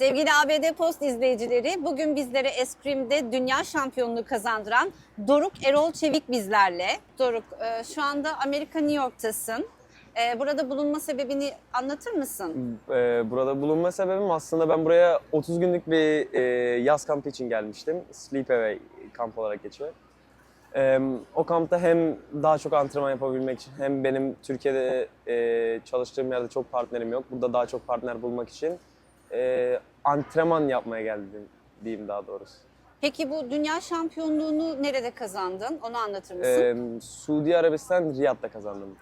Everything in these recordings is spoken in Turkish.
Sevgili ABD Post izleyicileri, bugün bizlere eskrimde dünya şampiyonluğu kazandıran Doruk Erol Çevik bizlerle. Doruk, e, şu anda Amerika New York'tasın. E, Burada bulunma sebebini anlatır mısın? Ee, burada bulunma sebebim aslında ben buraya 30 günlük bir e, yaz kampı için gelmiştim. Sleepaway kamp olarak geçiyor. O kampta hem daha çok antrenman yapabilmek için hem benim Türkiye'de e, çalıştığım yerde çok partnerim yok. Burada daha çok partner bulmak için e, antrenman yapmaya geldim diyeyim daha doğrusu. Peki bu dünya şampiyonluğunu nerede kazandın? Onu anlatır mısın? Ee, Suudi Arabistan Riyad'da kazandım.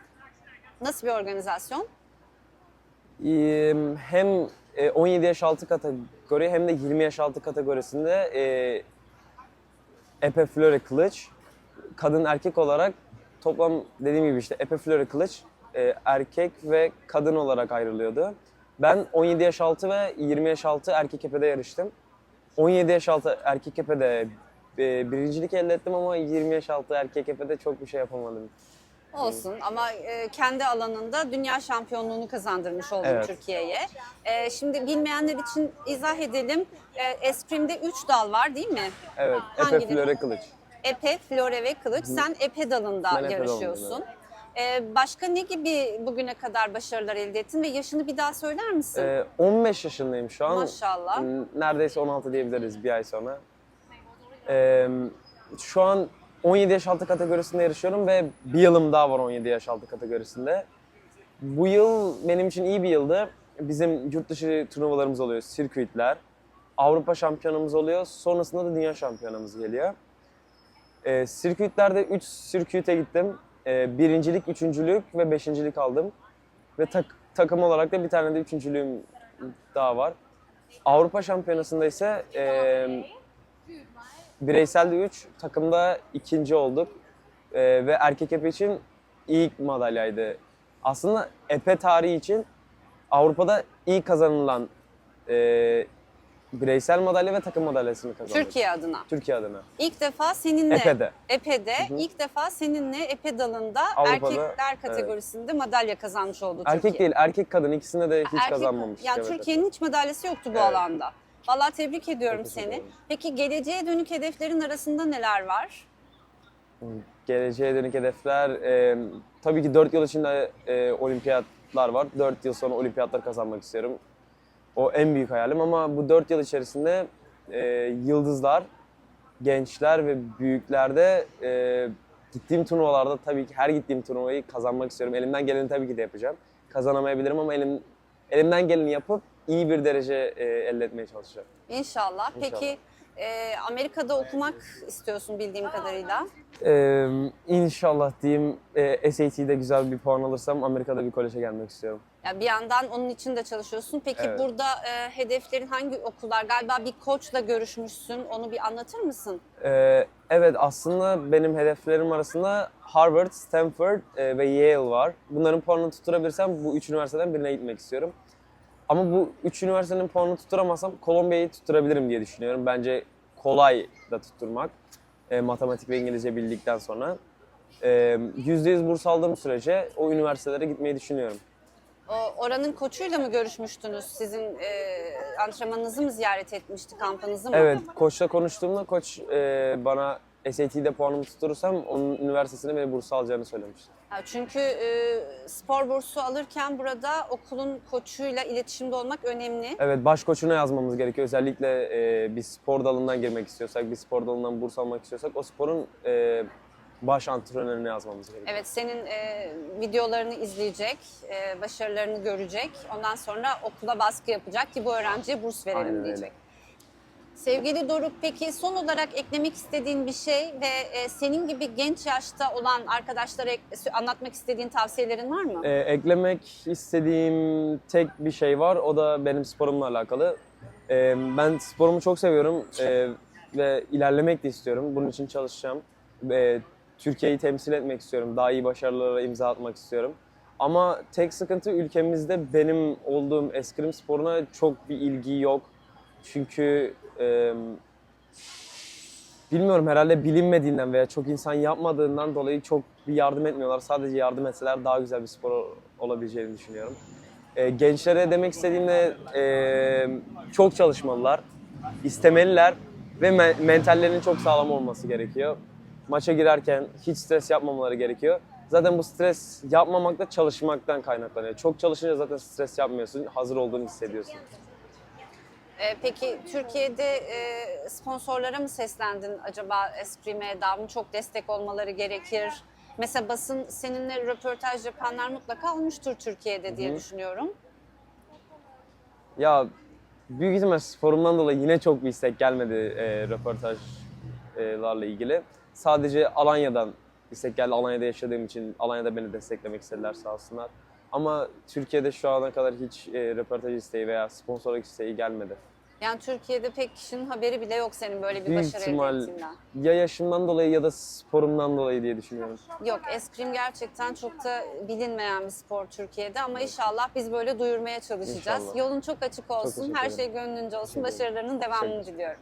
Nasıl bir organizasyon? Ee, hem e, 17 yaş altı kategori hem de 20 yaş altı kategorisinde e, Epe Flore Kılıç kadın erkek olarak toplam dediğim gibi işte Epe Flore Kılıç e, erkek ve kadın olarak ayrılıyordu. Ben 17 yaş altı ve 20 yaş altı erkek epede yarıştım. 17 yaş altı erkek epede e, birincilik elde ettim ama 20 yaş altı erkek epede çok bir şey yapamadım. Olsun ama e, kendi alanında dünya şampiyonluğunu kazandırmış oldun Evet. Türkiye'ye. E, şimdi bilmeyenler için izah edelim. E, eskrimde 3 dal var değil mi? Evet, Epe? Flore Kılıç. Epe, flore ve kılıç. Sen epe dalında Ben epe yarışıyorsun. dalındayım, Ee, başka ne gibi bugüne kadar başarılar elde ettin ve yaşını bir daha söyler misin? Ee, 15 yaşındayım şu an. Maşallah. N- Neredeyse 16 diyebiliriz bir ay sonra. Ee, şu an 17 yaş altı kategorisinde yarışıyorum ve bir yılım daha var 17 yaş altı kategorisinde. Bu yıl benim için iyi bir yıldı. Bizim yurt dışı turnuvalarımız oluyor, sirküitler. Avrupa şampiyonamız oluyor, sonrasında da dünya şampiyonamız geliyor. Ee, sirküitlerde 3 sirküite gittim. Ee, birincilik, üçüncülük ve beşincilik aldım. Ve tak- takım olarak da bir tane de üçüncülüğüm daha var. Avrupa Şampiyonası'nda ise e, bireyselde 3, takımda ikinci olduk. E, ve erkek epe için ilk madalyaydı. Aslında epe tarihi için Avrupa'da ilk kazanılan e, bireysel madalya ve takım madalyasını kazandık. Türkiye adına. Türkiye adına. İlk defa seninle Epe'de. Epe'de ilk defa seninle Epe dalında Avrupa'da, erkekler kategorisinde madalya kazanmış oldu Türkiye. Erkek değil, erkek kadın ikisinde de hiç Erkek- kazanmamış. Yani Evet, Türkiye'nin hiç madalyası yoktu bu Evet. alanda. Vallahi tebrik ediyorum Teşekkür seni. Peki geleceğe dönük hedeflerin arasında neler var? Geleceğe dönük hedefler e, tabii ki 4 yıl içinde e, olimpiyatlar var. 4 yıl sonra olimpiyatlar kazanmak istiyorum. O en büyük hayalim ama bu 4 yıl içerisinde e, yıldızlar, gençler ve büyüklerde e, gittiğim turnuvalarda tabii ki her gittiğim turnuvayı kazanmak istiyorum. Elimden geleni tabii ki de yapacağım. Kazanamayabilirim ama elim, elimden geleni yapıp iyi bir derece e, elde etmeye çalışacağım. İnşallah. Peki e, Amerika'da okumak istiyorsun bildiğim kadarıyla. Ee, inşallah diyeyim e, SAT'de güzel bir puan alırsam Amerika'da bir koleje gelmek istiyorum. Ya bir yandan onun için de çalışıyorsun. Peki Evet. burada e, hedeflerin hangi okullar? Galiba bir koçla görüşmüşsün. Onu bir anlatır mısın? Ee, evet aslında benim hedeflerim arasında Harvard, Stanford e, ve Yale var. Bunların puanını tutturabilirsem bu üç üniversiteden birine gitmek istiyorum. Ama bu üç üniversitenin puanını tutturamazsam Kolombiya'yı tutturabilirim diye düşünüyorum. Bence kolay da tutturmak. e, matematik ve İngilizce bildikten sonra. E, %100 burs aldığım sürece o üniversitelere gitmeyi düşünüyorum. O oranın koçuyla mı görüşmüştünüz? Sizin e, antrenmanınızı mı ziyaret etmişti, kampınızı mı? Evet, koçla konuştuğumda koç e, bana SAT'de puanımı tutturursam onun üniversitesine beni burs alacağını söylemişti. Çünkü e, spor bursu alırken burada okulun koçuyla iletişimde olmak önemli. Evet, baş koçuna yazmamız gerekiyor. Özellikle e, bir spor dalından girmek istiyorsak, bir spor dalından burs almak istiyorsak o sporun e, baş antrenörüne yazmamız gerekiyor. Evet, senin e, videolarını izleyecek, e, başarılarını görecek. Ondan sonra okula baskı yapacak ki bu öğrenciye burs verelim Aynen öyle. diyecek. Sevgili Doruk, peki son olarak eklemek istediğin bir şey ve e, senin gibi genç yaşta olan arkadaşlara anlatmak istediğin tavsiyelerin var mı? E, eklemek istediğim tek bir şey var. O da benim sporumla alakalı. E, ben sporumu çok seviyorum e, ve ilerlemek de istiyorum. Bunun için çalışacağım. E, Türkiye'yi temsil etmek istiyorum. Daha iyi başarılara imza atmak istiyorum. Ama tek sıkıntı ülkemizde benim olduğum eskrim sporuna çok bir ilgi yok. Çünkü e, bilmiyorum herhalde bilinmediğinden veya çok insan yapmadığından dolayı çok bir yardım etmiyorlar. Sadece yardım etseler daha güzel bir spor olabileceğini düşünüyorum. E, gençlere demek istediğim de e, çok çalışmalılar, istemeliler ve me- mentallerinin çok sağlam olması gerekiyor. Maça girerken hiç stres yapmamaları gerekiyor. Zaten bu stres yapmamak da çalışmaktan kaynaklanıyor. Çok çalışınca zaten stres yapmıyorsun, hazır olduğunu hissediyorsun. Ee, peki Türkiye'de e, sponsorlara mı seslendin acaba Eskrim'e? Daha mı çok destek olmaları gerekir? Mesela basın seninle röportaj yapanlar mutlaka olmuştur Türkiye'de diye düşünüyorum. Ya büyük ihtimal sporumdan dolayı yine çok bir istek gelmedi e, röportajlarla ilgili. Sadece Alanya'dan istek geldi. Alanya'da yaşadığım için Alanya'da beni desteklemek istediler sağ olsunlar. Ama Türkiye'de şu ana kadar hiç e, röportaj isteği veya sponsorluk isteği gelmedi. Yani Türkiye'de pek kişinin haberi bile yok senin böyle bir Büyük başarı ihtimal elde ettiğinden. ya yaşımdan dolayı ya da sporumdan dolayı diye düşünüyorum. Yok eskrim gerçekten çok da bilinmeyen bir spor Türkiye'de ama inşallah biz böyle duyurmaya çalışacağız. İnşallah. Yolun çok açık olsun. teşekkür Her şey gönlünce olsun. Başarılarının devamını diliyorum.